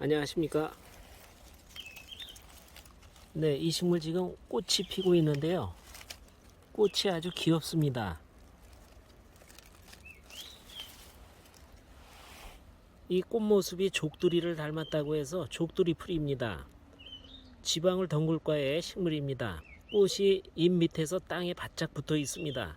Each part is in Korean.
안녕하십니까. 네, 이 식물 지금 꽃이 피고 있는데요. 꽃이 아주 귀엽습니다. 이 꽃 모습이 족두리를 닮았다고 해서 족두리 풀입니다. 지방을 덩굴과의 식물입니다. 꽃이 잎 밑에서 땅에 바짝 붙어 있습니다.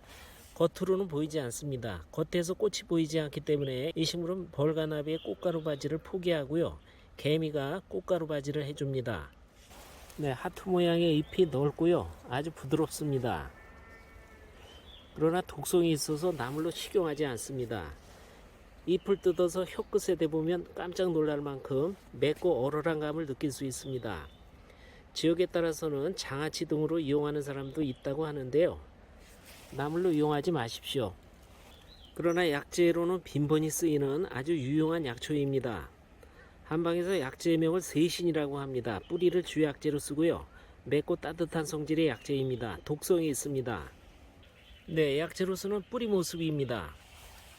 겉으로는 보이지 않습니다. 겉에서 꽃이 보이지 않기 때문에 이 식물은 벌가나비의 꽃가루 바지를 포기하고요. 개미가 꽃가루 바지를 해줍니다. 네, 하트 모양의 잎이 넓고요. 아주 부드럽습니다. 그러나 독성이 있어서 나물로 식용하지 않습니다. 잎을 뜯어서 혀끝에 대보면 깜짝 놀랄 만큼 맵고 얼얼한 감을 느낄 수 있습니다. 지역에 따라서는 장아찌 등으로 이용하는 사람도 있다고 하는데요. 나물로 이용하지 마십시오. 그러나 약재로는 빈번히 쓰이는 아주 유용한 약초입니다. 한방에서 약재의 명을 세신이라고 합니다. 뿌리를 주약재로 쓰고요. 맵고 따뜻한 성질의 약재입니다. 독성이 있습니다. 네, 약재로서는 뿌리 모습입니다.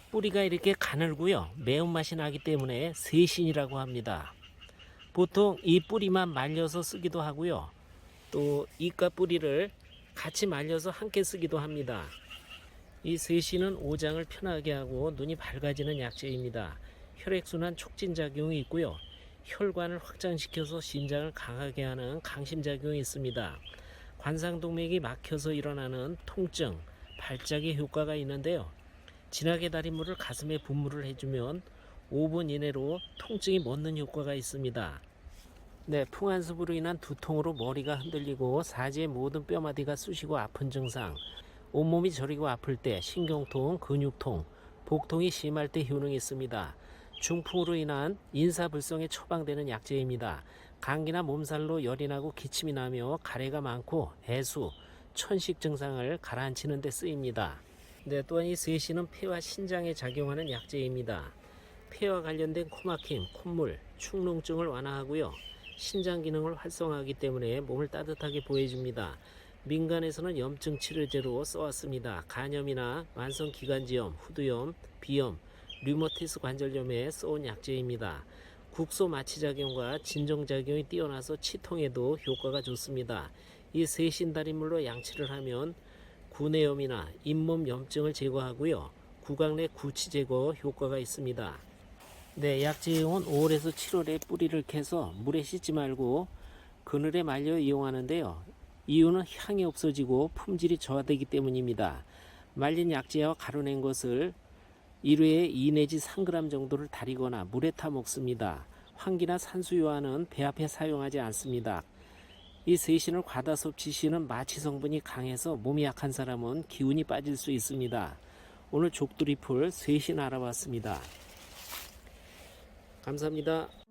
뿌리가 이렇게 가늘고요. 매운맛이 나기 때문에 세신이라고 합니다. 보통 이 뿌리만 말려서 쓰기도 하고요. 또 잎과 뿌리를 같이 말려서 함께 쓰기도 합니다. 이 세신은 오장을 편하게 하고 눈이 밝아지는 약재입니다. 혈액순환 촉진 작용이 있고요. 혈관을 확장시켜서 심장을 강하게 하는 강심작용이 있습니다. 관상동맥이 막혀서 일어나는 통증, 발작의 효과가 있는데요. 진하게 달인 물을 가슴에 분무를 해주면 5분 이내로 통증이 멎는 효과가 있습니다. 네, 풍한습으로 인한 두통으로 머리가 흔들리고 사지의 모든 뼈마디가 쑤시고 아픈 증상, 온몸이 저리고 아플 때 신경통, 근육통, 복통이 심할 때 효능이 있습니다. 중풍으로 인한 인사불성에 처방되는 약재입니다. 감기나 몸살로 열이 나고 기침이 나며 가래가 많고 해수, 천식 증상을 가라앉히는 데 쓰입니다. 네, 또한 이 쇠신은 폐와 신장에 작용하는 약재입니다. 폐와 관련된 코막힘, 콧물, 축농증을 완화하고요. 신장 기능을 활성화하기 때문에 몸을 따뜻하게 보여줍니다. 민간에서는 염증 치료제로 써왔습니다. 간염이나 만성 기관지염, 후두염, 비염, 류머티스 관절염에 써온 약재입니다. 국소 마취 작용과 진정 작용이 뛰어나서 치통에도 효과가 좋습니다. 이 세신달인물로 양치를 하면 구내염이나 잇몸 염증을 제거하고요. 구강 내 구취 제거 효과가 있습니다. 네, 약재용은 5월에서 7월에 뿌리를 캐서 물에 씻지 말고 그늘에 말려 이용하는데요. 이유는 향이 없어지고 품질이 저하되기 때문입니다. 말린 약재와 가루낸 것을 1회에 2 내지 3g 정도를 달이거나 물에 타 먹습니다. 환기나 산수유와는 배합해 사용하지 않습니다. 이 세신을 과다 섭취 시는 마취 성분이 강해서 몸이 약한 사람은 기운이 빠질 수 있습니다. 오늘 족두리풀 세신 알아봤습니다. 감사합니다.